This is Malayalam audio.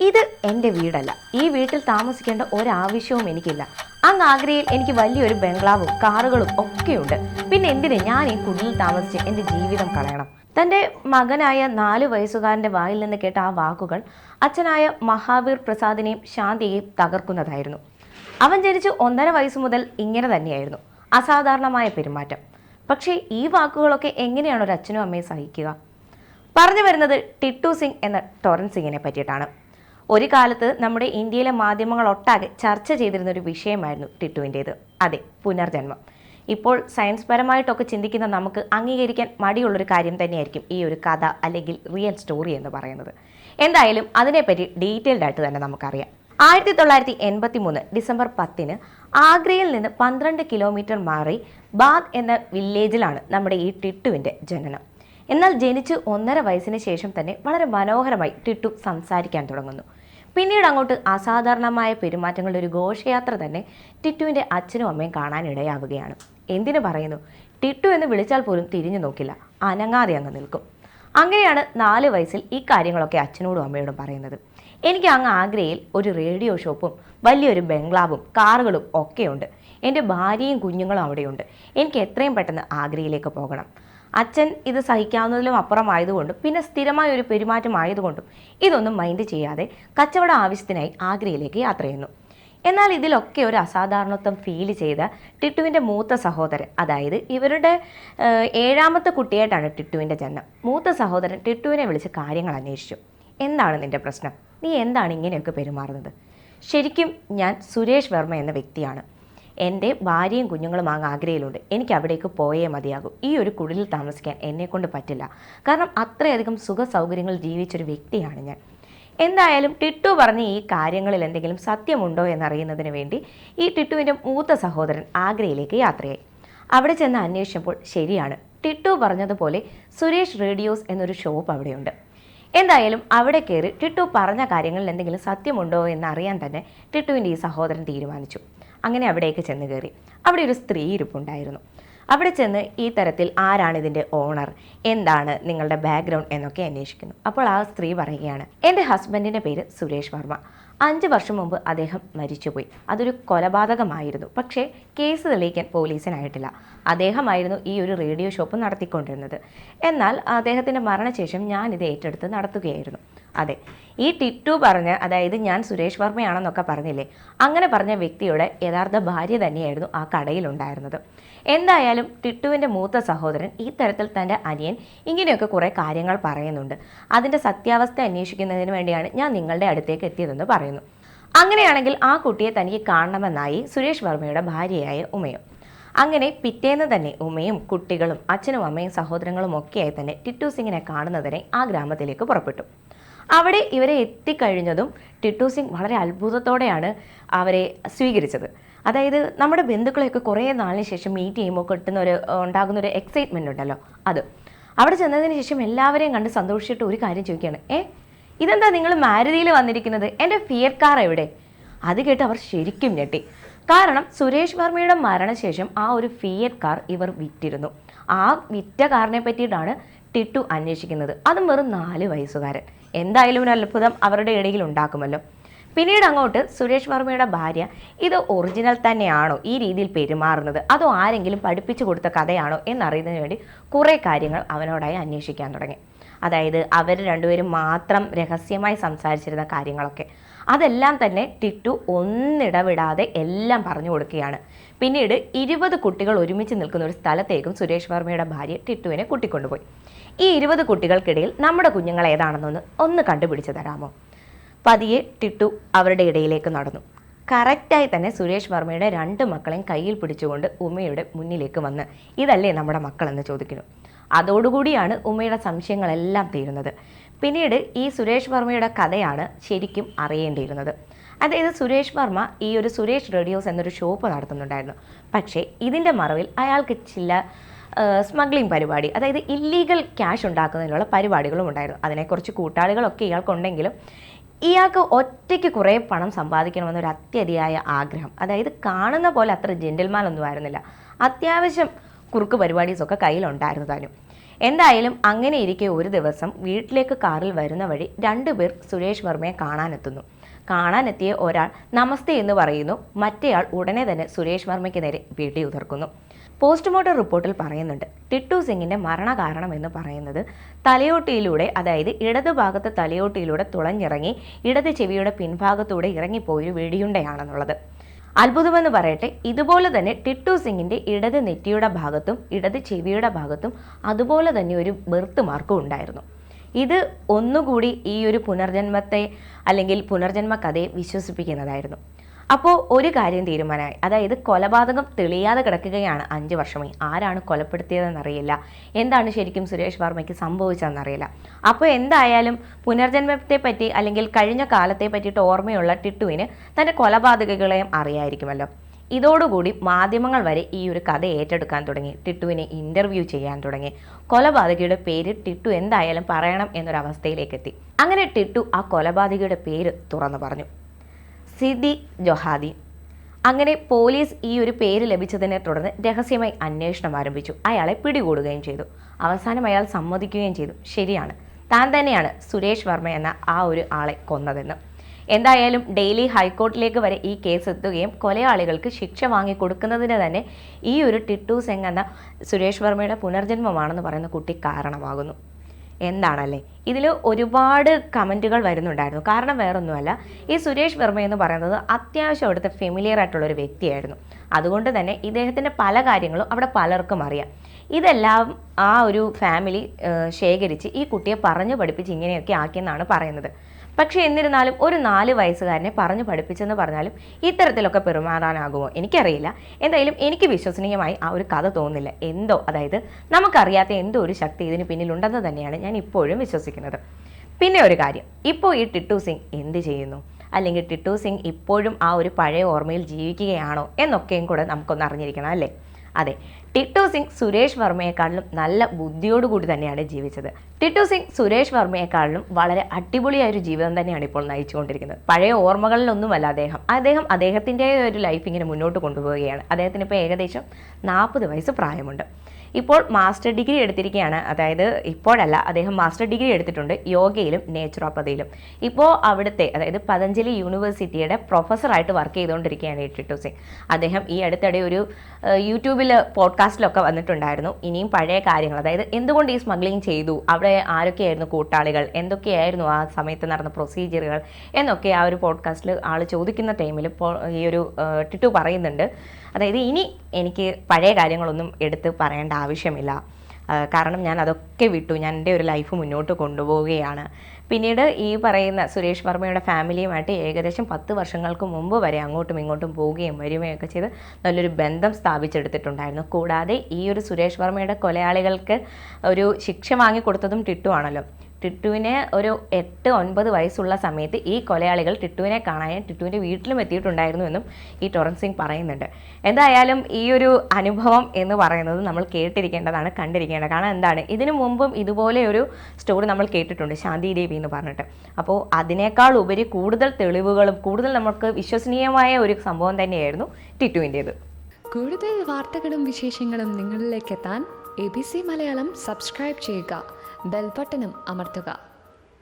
ഇത് എന്റെ വീടല്ല. ഈ വീട്ടിൽ താമസിക്കേണ്ട ഒരാവശ്യവും എനിക്കില്ല. അങ്ങ് ആഗ്രയിൽ എനിക്ക് വലിയൊരു ബംഗ്ലാവും കാറുകളും ഒക്കെയുണ്ട്. പിന്നെ എന്തിന് ഞാൻ ഈ കുടിലിൽ താമസിച്ച് എന്റെ ജീവിതം കളയണം? തന്റെ മകനായ നാല് വയസ്സുകാരന്റെ വായിൽ നിന്ന് കേട്ട ആ വാക്കുകൾ അച്ഛനായ മഹാവീർ പ്രസാദിനെയും ശാന്തിയെയും തകർക്കുന്നതായിരുന്നു. അവൻ ജനിച്ച് ഒന്നര വയസ്സ് മുതൽ ഇങ്ങനെ തന്നെയായിരുന്നു. അസാധാരണമായ പെരുമാറ്റം. പക്ഷേ ഈ വാക്കുകളൊക്കെ എങ്ങനെയാണ് ഒരു അച്ഛനും അമ്മയും സഹിക്കുക? പറഞ്ഞു വരുന്നത് ടിട്ടു സിംഗ് എന്ന ടൊറൻ സിംഗിനെ പറ്റിയിട്ടാണ്. ഒരു കാലത്ത് നമ്മുടെ ഇന്ത്യയിലെ മാധ്യമങ്ങൾ ഒട്ടാകെ ചർച്ച ചെയ്തിരുന്ന ഒരു വിഷയമായിരുന്നു ടിറ്റുവിന്റേത് അതെ പുനർജന്മം. ഇപ്പോൾ സയൻസ് പരമായിട്ടൊക്കെ ചിന്തിക്കുന്ന നമുക്ക് അംഗീകരിക്കാൻ മടിയുള്ളൊരു കാര്യം തന്നെയായിരിക്കും ഈ ഒരു കഥ അല്ലെങ്കിൽ റിയൽ സ്റ്റോറി എന്ന് പറയുന്നത്. എന്തായാലും അതിനെപ്പറ്റി ഡീറ്റെയിൽഡ് ആയിട്ട് തന്നെ നമുക്കറിയാം. ആയിരത്തി തൊള്ളായിരത്തി എൺപത്തി മൂന്ന് ഡിസംബർ പത്തിന് ആഗ്രയിൽ നിന്ന് പന്ത്രണ്ട് കിലോമീറ്റർ മാറി ബാദ് എന്ന വില്ലേജിലാണ് നമ്മുടെ ഈ ടിട്ടുവിന്റെ ജനനം. എന്നാൽ ജനിച്ച് ഒന്നര വയസ്സിന് ശേഷം തന്നെ വളരെ മനോഹരമായി ടിട്ടു സംസാരിക്കാൻ തുടങ്ങുന്നു. പിന്നീട് അങ്ങോട്ട് അസാധാരണമായ പെരുമാറ്റങ്ങളുടെ ഒരു ഘോഷയാത്ര തന്നെ ടിറ്റുവിന്റെ അച്ഛനും അമ്മയും കാണാനിടയാവുകയാണ്. എന്തിനു പറയുന്നു? ടിട്ടു എന്ന് വിളിച്ചാൽ പോലും തിരിഞ്ഞു നോക്കില്ല. അനങ്ങാതെ അങ്ങ് നിൽക്കും. അങ്ങനെയാണ് നാല് വയസ്സിൽ ഈ കാര്യങ്ങളൊക്കെ അച്ഛനോടും അമ്മയോടും പറയുന്നത്. എനിക്ക് അങ്ങ് ആഗ്രയിൽ ഒരു റേഡിയോ ഷോപ്പും വലിയൊരു ബംഗ്ലാവും കാറുകളും ഒക്കെയുണ്ട്. എന്റെ ഭാര്യയും കുഞ്ഞുങ്ങളും അവിടെയുണ്ട്. എനിക്ക് എത്രയും പെട്ടെന്ന് ആഗ്രയിലേക്ക് പോകണം. അച്ഛൻ ഇത് സഹിക്കാവുന്നതിലും അപ്പുറമായതുകൊണ്ടും പിന്നെ സ്ഥിരമായ ഒരു പെരുമാറ്റം ആയതുകൊണ്ടും ഇതൊന്നും മൈൻഡ് ചെയ്യാതെ കച്ചവട ആവശ്യത്തിനായി ആഗ്രയിലേക്ക് യാത്ര ചെയ്യുന്നു. എന്നാൽ ഇതിലൊക്കെ ഒരു അസാധാരണത്വം ഫീൽ ചെയ്ത ടിട്ടുവിന്റെ മൂത്ത സഹോദരൻ അതായത് ഇവരുടെ ഏഴാമത്തെ കുട്ടിയായിട്ടാണ് ടിട്ടുവിന്റെ ജന്മം മൂത്ത സഹോദരൻ ടിട്ടുവിനെ വിളിച്ച് കാര്യങ്ങൾ അന്വേഷിച്ചു. എന്താണ് നിന്റെ പ്രശ്നം? നീ എന്താണ് ഇങ്ങനെയൊക്കെ പെരുമാറുന്നത്? ശരിക്കും ഞാൻ സുരേഷ് വർമ്മ എന്ന വ്യക്തിയാണ്. എന്റെ ഭാര്യയും കുഞ്ഞുങ്ങളും ആ ആഗ്രയിലുണ്ട്. എനിക്ക് അവിടേക്ക് പോയേ മതിയാകും. ഈ ഒരു കുടിലിൽ താമസിക്കാൻ എന്നെക്കൊണ്ട് പറ്റില്ല. കാരണം അത്രയധികം സുഖ സൗകര്യങ്ങൾ ജീവിച്ചൊരു വ്യക്തിയാണ് ഞാൻ. എന്തായാലും ടിട്ടു പറഞ്ഞ ഈ കാര്യങ്ങളിൽ എന്തെങ്കിലും സത്യമുണ്ടോ എന്നറിയുന്നതിന് വേണ്ടി ഈ ടിട്ടുവിന്റെ മൂത്ത സഹോദരൻ ആഗ്രയിലേക്ക് യാത്രയായി. അവിടെ ചെന്ന് അന്വേഷിച്ചപ്പോൾ ശരിയാണ്. ടിട്ടു പറഞ്ഞതുപോലെ സുരേഷ് റേഡിയോസ് എന്നൊരു ഷോപ്പ് അവിടെയുണ്ട്. എന്തായാലും അവിടെ കയറി ടിട്ടു പറഞ്ഞ കാര്യങ്ങളിൽ എന്തെങ്കിലും സത്യമുണ്ടോ എന്നറിയാൻ തന്നെ ടിട്ടുവിന്റെ ഈ സഹോദരൻ തീരുമാനിച്ചു. അങ്ങനെ അവിടേക്ക് ചെന്ന് കയറി. അവിടെ ഒരു സ്ത്രീ ഇരിപ്പുണ്ടായിരുന്നു. അവിടെ ചെന്ന് ഈ തരത്തിൽ ആരാണ് ഇതിന്റെ ഓണർ? എന്താണ് നിങ്ങളുടെ ബാക്ക്ഗ്രൗണ്ട് എന്നൊക്കെ അന്വേഷിക്കുന്നു. അപ്പോൾ ആ സ്ത്രീ പറയുകയാണ് എന്റെ ഹസ്ബൻഡിന്റെ പേര് സുരേഷ് വർമ്മ. അഞ്ച് വർഷം മുമ്പ് അദ്ദേഹം മരിച്ചുപോയി. അതൊരു കൊലപാതകമായിരുന്നു. പക്ഷേ കേസ് തെളിയിക്കാൻ പോലീസിനായിട്ടില്ല. അദ്ദേഹമായിരുന്നു ഈ ഒരു റേഡിയോ ഷോപ്പ് നടത്തിക്കൊണ്ടിരുന്നത്. എന്നാൽ അദ്ദേഹത്തിന്റെ മരണശേഷം ഞാൻ ഇത് ഏറ്റെടുത്ത് നടത്തുകയായിരുന്നു. അതെ ഈ ടിറ്റു പറഞ്ഞ് അതായത് ഞാൻ സുരേഷ് വർമ്മയാണെന്നൊക്കെ പറഞ്ഞില്ലേ? അങ്ങനെ പറഞ്ഞ വ്യക്തിയുടെ യഥാർത്ഥ ഭാര്യ തന്നെയായിരുന്നു ആ കടയിലുണ്ടായിരുന്നത്. എന്തായാലും ടിട്ടുവിന്റെ മൂത്ത സഹോദരൻ ഈ തരത്തിൽ തന്റെ അനിയൻ ഇങ്ങനെയൊക്കെ കുറേ കാര്യങ്ങൾ പറയുന്നുണ്ട്. അതിന്റെ സത്യാവസ്ഥ അന്വേഷിക്കുന്നതിന് വേണ്ടിയാണ് ഞാൻ നിങ്ങളുടെ അടുത്തേക്ക് എത്തിയതെന്ന് പറയുന്നു. അങ്ങനെയാണെങ്കിൽ ആ കുട്ടിയെ തനിക്ക് കാണണമെന്നായി സുരേഷ് വർമ്മയുടെ ഭാര്യയായ ഉമയും. അങ്ങനെ പിറ്റേന്ന് തന്നെ ഉമയും കുട്ടികളും അച്ഛനും അമ്മയും സഹോദരങ്ങളും ഒക്കെയായി തന്നെ ടിറ്റു സിംഗിനെ കാണുന്നതിനെ ആ ഗ്രാമത്തിലേക്ക് പുറപ്പെട്ടു. അവിടെ ഇവരെ എത്തിക്കഴിഞ്ഞതും ടിറ്റു സിംഗ് വളരെ അത്ഭുതത്തോടെയാണ് അവരെ സ്വീകരിച്ചത്. അതായത് നമ്മുടെ ബന്ധുക്കളെയൊക്കെ കുറേ നാളിന് ശേഷം മീറ്റ് ചെയ്യുമ്പോൾ കിട്ടുന്ന ഒരു ഉണ്ടാകുന്ന ഒരു എക്സൈറ്റ്മെന്റ് ഉണ്ടല്ലോ അത്. അവിടെ ചെന്നതിന് ശേഷം എല്ലാവരെയും കണ്ട് സന്തോഷിച്ചിട്ട് ഒരു കാര്യം ചോദിക്കുകയാണ്. ഏ ഇതെന്താ നിങ്ങൾ മാരുതിയിൽ വന്നിരിക്കുന്നത്? എന്റെ ഫിയർ കാർ എവിടെ? അത് കേട്ട് അവർ ശരിക്കും ഞെട്ടി. കാരണം സുരേഷ് വർമ്മയുടെ മരണശേഷം ആ ഒരു ഫിയറ്റ് കാർ ഇവർ വിറ്റിരുന്നു. ആ വിറ്റ കാറിനെ പറ്റിയിട്ടാണ് ടിട്ടു അന്വേഷിക്കുന്നത്. അതും വെറും നാല് വയസ്സുകാരൻ. എന്തായാലും ഒരു അത്ഭുതം അവരുടെ ഇടയിൽ ഉണ്ടാക്കുമല്ലോ. പിന്നീട് അങ്ങോട്ട് സുരേഷ് വർമ്മയുടെ ഭാര്യ ഇത് ഒറിജിനൽ തന്നെയാണോ? ഈ രീതിയിൽ പെരുമാറുന്നത്? അതോ ആരെങ്കിലും പഠിപ്പിച്ചു കൊടുത്ത കഥയാണോ? എന്നറിയുന്നതിന് വേണ്ടി കുറേ കാര്യങ്ങൾ അവനോടായി അന്വേഷിക്കാൻ തുടങ്ങി. അതായത് അവർ രണ്ടുപേരും മാത്രം രഹസ്യമായി സംസാരിച്ചിരുന്ന കാര്യങ്ങളൊക്കെ. അതെല്ലാം തന്നെ ടിറ്റു ഒന്നിടവിടാതെ എല്ലാം പറഞ്ഞു കൊടുക്കുകയാണ്. പിന്നീട് ഇരുപത് കുട്ടികൾ ഒരുമിച്ച് നിൽക്കുന്ന ഒരു സ്ഥലത്തേക്കും സുരേഷ് വർമ്മയുടെ ഭാര്യ ടിറ്റുവിനെ കൂട്ടിക്കൊണ്ടുപോയി. ഈ ഇരുപത് കുട്ടികൾക്കിടയിൽ നമ്മുടെ കുഞ്ഞുങ്ങൾ ഏതാണെന്നൊന്ന് ഒന്ന് കണ്ടുപിടിച്ച് തരാമോ? പതിയെ ടിട്ടു അവരുടെ ഇടയിലേക്ക് നടന്നു. കറക്റ്റായി തന്നെ സുരേഷ് വർമ്മയുടെ രണ്ട് മക്കളെയും കയ്യിൽ പിടിച്ചുകൊണ്ട് ഉമ്മയുടെ മുന്നിലേക്ക് വന്ന് ഇതല്ലേ നമ്മുടെ മക്കളെന്ന് ചോദിക്കുന്നു. അതോടുകൂടിയാണ് ഉമ്മയുടെ സംശയങ്ങളെല്ലാം തീരുന്നത്. പിന്നീട് ഈ സുരേഷ് വർമ്മയുടെ കഥയാണ് ശരിക്കും അറിയേണ്ടിയിരുന്നത്. അതായത് സുരേഷ് വർമ്മ ഈ ഒരു സുരേഷ് റേഡിയോസ് എന്നൊരു ഷോപ്പ് നടത്തുന്നുണ്ടായിരുന്നു. പക്ഷേ ഇതിന്റെ മറവിൽ അയാൾക്ക് ചില സ്മഗ്ലിംഗ് പരിപാടി അതായത് ഇല്ലീഗൽ ക്യാഷ് ഉണ്ടാക്കുന്നതിനുള്ള പരിപാടികളും ഉണ്ടായിരുന്നു. അതിനെക്കുറിച്ച് കൂട്ടാളികളൊക്കെ ഇയാൾക്കുണ്ടെങ്കിലും ഇയാൾക്ക് ഒറ്റയ്ക്ക് കുറേ പണം സമ്പാദിക്കണമെന്നൊരു അത്യതിയായ ആഗ്രഹം. അതായത് കാണുന്ന പോലെ അത്ര ജെന്റിൽമാൻ ഒന്നും ആയിരുന്നില്ല. അത്യാവശ്യം കുറുക്ക് പരിപാടീസൊക്കെ കയ്യിലുണ്ടായിരുന്നു താനും. എന്തായാലും അങ്ങനെ ഇരിക്കെ ഒരു ദിവസം വീട്ടിലേക്ക് കാറിൽ വരുന്ന വഴി രണ്ടുപേർ സുരേഷ് വർമ്മയെ കാണാനെത്തുന്നു. കാണാനെത്തിയ ഒരാൾ നമസ്തേ എന്ന് പറയുന്നു. മറ്റേയാൾ ഉടനെ തന്നെ സുരേഷ് വർമ്മയ്ക്ക് നേരെ വീട്ടിൽ ഉതിർക്കുന്നു. പോസ്റ്റ്മോർട്ടം റിപ്പോർട്ടിൽ പറയുന്നുണ്ട് ടിറ്റു സിംഗിന്റെ മരണകാരണം എന്ന് പറയുന്നത് തലയോട്ടിയിലൂടെ അതായത് ഇടത് ഭാഗത്തെ തലയോട്ടിയിലൂടെ തുളഞ്ഞിറങ്ങി ഇടത് ചെവിയുടെ പിൻഭാഗത്തൂടെ ഇറങ്ങിപ്പോയൊരു വെടിയുണ്ടയാണെന്നുള്ളത്. അത്ഭുതമെന്ന് പറയട്ടെ ഇതുപോലെ തന്നെ ടിറ്റു സിംഗിന്റെ ഇടത് നെറ്റിയുടെ ഭാഗത്തും ഇടത് ചെവിയുടെ ഭാഗത്തും അതുപോലെ തന്നെ ഒരു ബെർത്ത് മാർക്കും ഉണ്ടായിരുന്നു. ഇത് ഒന്നുകൂടി ഈ ഒരു പുനർജന്മത്തെ അല്ലെങ്കിൽ പുനർജന്മ കഥയെ വിശ്വസിപ്പിക്കുന്നതായിരുന്നു. അപ്പോൾ ഒരു കാര്യം തീരുമാനമായി. അതായത് കൊലപാതകം തെളിയാതെ കിടക്കുകയാണ് അഞ്ച് വർഷമായി ആരാണ് കൊലപ്പെടുത്തിയതെന്നറിയില്ല. എന്താണ് ശരിക്കും സുരേഷ് വർമ്മയ്ക്ക് സംഭവിച്ചതെന്നറിയില്ല. അപ്പോൾ എന്തായാലും പുനർജന്മത്തെ പറ്റി അല്ലെങ്കിൽ കഴിഞ്ഞ കാലത്തെ പറ്റിയിട്ട് ഓർമ്മയുള്ള ടിട്ടുവിന് തന്റെ കൊലപാതകങ്ങളെയും അറിയായിരിക്കുമല്ലോ. ഇതോടുകൂടി മാധ്യമങ്ങൾ വരെ ഈ ഒരു കഥ ഏറ്റെടുക്കാൻ തുടങ്ങി. ടിട്ടുവിനെ ഇന്റർവ്യൂ ചെയ്യാൻ തുടങ്ങി. കൊലപാതകിയുടെ പേര് ടിട്ടു എന്തായാലും പറയണം എന്നൊരവസ്ഥയിലേക്കെത്തി. അങ്ങനെ ടിട്ടു ആ കൊലപാതകിയുടെ പേര് തുറന്നു പറഞ്ഞു. സിദി ജൊഹാദി. അങ്ങനെ പോലീസ് ഈ ഒരു പേര് ലഭിച്ചതിനെ തുടർന്ന് രഹസ്യമായി അന്വേഷണം ആരംഭിച്ചു. അയാളെ പിടികൂടുകയും ചെയ്തു. അവസാനം അയാൾ സമ്മതിക്കുകയും ചെയ്തു. ശരിയാണ്. താൻ തന്നെയാണ് സുരേഷ് വർമ്മ എന്ന ആ ഒരു ആളെ കൊന്നതെന്ന്. എന്തായാലും ഡെയിലി ഹൈക്കോർട്ടിലേക്ക് വരെ ഈ കേസ് എത്തുകയും കൊലയാളികൾക്ക് ശിക്ഷ വാങ്ങിക്കൊടുക്കുന്നതിന് തന്നെ ഈ ഒരു ടിട്ടു സെങ് എന്ന സുരേഷ് വർമ്മയുടെ പുനർജന്മമാണെന്ന് പറയുന്ന കുട്ടി കാരണമാകുന്നു. എന്താണല്ലേ? ഇതിൽ ഒരുപാട് കമന്റുകൾ വരുന്നുണ്ടായിരുന്നു. കാരണം വേറൊന്നുമല്ല ഈ സുരേഷ് വർമ്മ എന്ന് പറയുന്നത് അത്യാവശ്യം അവിടുത്തെ ഫെമിലിയർ ആയിട്ടുള്ള ഒരു വ്യക്തിയായിരുന്നു. അതുകൊണ്ട് തന്നെ ഇദ്ദേഹത്തിന്റെ പല കാര്യങ്ങളും അവിടെ പലർക്കും അറിയാം. ഇതെല്ലാം ആ ഒരു ഫാമിലി ശേഖരിച്ച് ഈ കുട്ടിയെ പറഞ്ഞു പഠിപ്പിച്ച് ഇങ്ങനെയൊക്കെ ആക്കിയെന്നാണ് പറയുന്നത്. പക്ഷേ എന്നിരുന്നാലും ഒരു നാല് വയസ്സുകാരനെ പറഞ്ഞു പഠിപ്പിച്ചെന്ന് പറഞ്ഞാലും ഇത്തരത്തിലൊക്കെ പെരുമാറാനാകുമോ? എനിക്കറിയില്ല. എന്തായാലും എനിക്ക് വിശ്വസനീയമായി ആ ഒരു കഥ തോന്നുന്നില്ല. എന്തോ അതായത് നമുക്കറിയാത്ത എന്തോ ഒരു ശക്തി ഇതിന് പിന്നിലുണ്ടെന്ന് തന്നെയാണ് ഞാൻ ഇപ്പോഴും വിശ്വസിക്കുന്നത്. പിന്നെ ഒരു കാര്യം. ഇപ്പോൾ ഈ ടിട്ടു സിംഗ് എന്ത് ചെയ്യുന്നു? അല്ലെങ്കിൽ ടിട്ടു സിംഗ് ഇപ്പോഴും ആ ഒരു പഴയ ഓർമ്മയിൽ ജീവിക്കുകയാണോ എന്നൊക്കെയും കൂടെ നമുക്കൊന്ന് അറിഞ്ഞിരിക്കണം അല്ലേ? അതെ ടിട്ടു സിംഗ് സുരേഷ് വർമ്മയെക്കാളിലും നല്ല ബുദ്ധിയോടുകൂടി തന്നെയാണ് ജീവിച്ചത്. ടിട്ടു സിംഗ് സുരേഷ് വർമ്മയെക്കാളിലും വളരെ അടിപൊളിയായ ഒരു ജീവിതം തന്നെയാണ് ഇപ്പോൾ നയിച്ചുകൊണ്ടിരിക്കുന്നത്. പഴയ ഓർമ്മകളിലൊന്നുമല്ല അദ്ദേഹം. അദ്ദേഹം അദ്ദേഹത്തിന്റെ ഒരു ലൈഫ് ഇങ്ങനെ മുന്നോട്ട് കൊണ്ടുപോവുകയാണ്. അദ്ദേഹത്തിന് ഇപ്പോൾ ഏകദേശം നാൽപ്പത് വയസ്സ് പ്രായമുണ്ട്. ഇപ്പോൾ മാസ്റ്റർ ഡിഗ്രി എടുത്തിരിക്കുകയാണ്. അതായത് ഇപ്പോഴല്ല അദ്ദേഹം മാസ്റ്റർ ഡിഗ്രി എടുത്തിട്ടുണ്ട് യോഗയിലും നേച്ചുറോപ്പതിയിലും. ഇപ്പോൾ അവിടുത്തെ അതായത് പതഞ്ജലി യൂണിവേഴ്സിറ്റിയുടെ പ്രൊഫസറായിട്ട് വർക്ക് ചെയ്തുകൊണ്ടിരിക്കുകയാണ് ടിറ്റു സിംഗ്. അദ്ദേഹം ഈ അടുത്തിടെ ഒരു ഏഹ്, യൂട്യൂബിൽ പോഡ്കാസ്റ്റിലൊക്കെ വന്നിട്ടുണ്ടായിരുന്നു. ഇനിയും പഴയ കാര്യങ്ങൾ അതായത് എന്തുകൊണ്ട് ഈ സ്മഗ്ലിംഗ് ചെയ്തു? അവിടെ ആരൊക്കെയായിരുന്നു കൂട്ടാളികൾ? എന്തൊക്കെയായിരുന്നു ആ സമയത്ത് നടന്ന പ്രൊസീജിയറുകൾ എന്നൊക്കെ ആ ഒരു പോഡ്കാസ്റ്റിൽ ആൾ ചോദിക്കുന്ന ടൈമിൽ ഇപ്പോൾ ഈ ഒരു ടിറ്റു പറയുന്നുണ്ട്. അതായത് ഇനി എനിക്ക് പഴയ കാര്യങ്ങളൊന്നും എടുത്ത് പറയേണ്ട ആവശ്യമില്ല. കാരണം ഞാൻ അതൊക്കെ വിട്ടു. ഞാൻ എന്റെ ഒരു ലൈഫ് മുന്നോട്ട് കൊണ്ടുപോവുകയാണ്. പിന്നീട് ഈ പറയുന്ന സുരേഷ് വർമ്മയുടെ ഫാമിലിയുമായിട്ട് ഏകദേശം പത്ത് വർഷങ്ങൾക്ക് മുമ്പ് വരെ അങ്ങോട്ടും ഇങ്ങോട്ടും പോവുകയും വരികയൊക്കെ ചെയ്ത് നല്ലൊരു ബന്ധം സ്ഥാപിച്ചെടുത്തിട്ടുണ്ടായിരുന്നു. കൂടാതെ ഈ ഒരു സുരേഷ് വർമ്മയുടെ കൊലയാളികൾക്ക് ഒരു ശിക്ഷ വാങ്ങിക്കൊടുത്തതും ടിട്ടു ആണല്ലോ. ടിട്ടുവിന് ഒരു എട്ട് ഒൻപത് വയസ്സുള്ള സമയത്ത് ഈ കൊലയാളികൾ ടിട്ടുവിനെ കാണാനും ടിട്ടുവിന്റെ വീട്ടിലും എത്തിയിട്ടുണ്ടായിരുന്നു എന്നും ഈ ടൊറൻ സിംഗ് പറയുന്നുണ്ട്. എന്തായാലും ഈ ഒരു അനുഭവം എന്ന് പറയുന്നത് നമ്മൾ കേട്ടിരിക്കേണ്ടതാണ് കണ്ടിരിക്കേണ്ടത് കാരണം എന്താണ്? ഇതിനു മുമ്പും ഇതുപോലെ ഒരു സ്റ്റോറി നമ്മൾ കേട്ടിട്ടുണ്ട് ശാന്തി ദേവി എന്ന് പറഞ്ഞിട്ട്. അപ്പോൾ അതിനേക്കാൾ ഉപരി കൂടുതൽ തെളിവുകളും കൂടുതൽ നമുക്ക് വിശ്വസനീയമായ ഒരു സംഭവം തന്നെയായിരുന്നു ടിറ്റുവിന്റേത് കൂടുതൽ വാർത്തകളും വിശേഷങ്ങളും നിങ്ങളിലേക്ക് എത്താൻ A B C Malayalam subscribe ചെയ്യുക. ബെൽബട്ടനും അമർത്തുക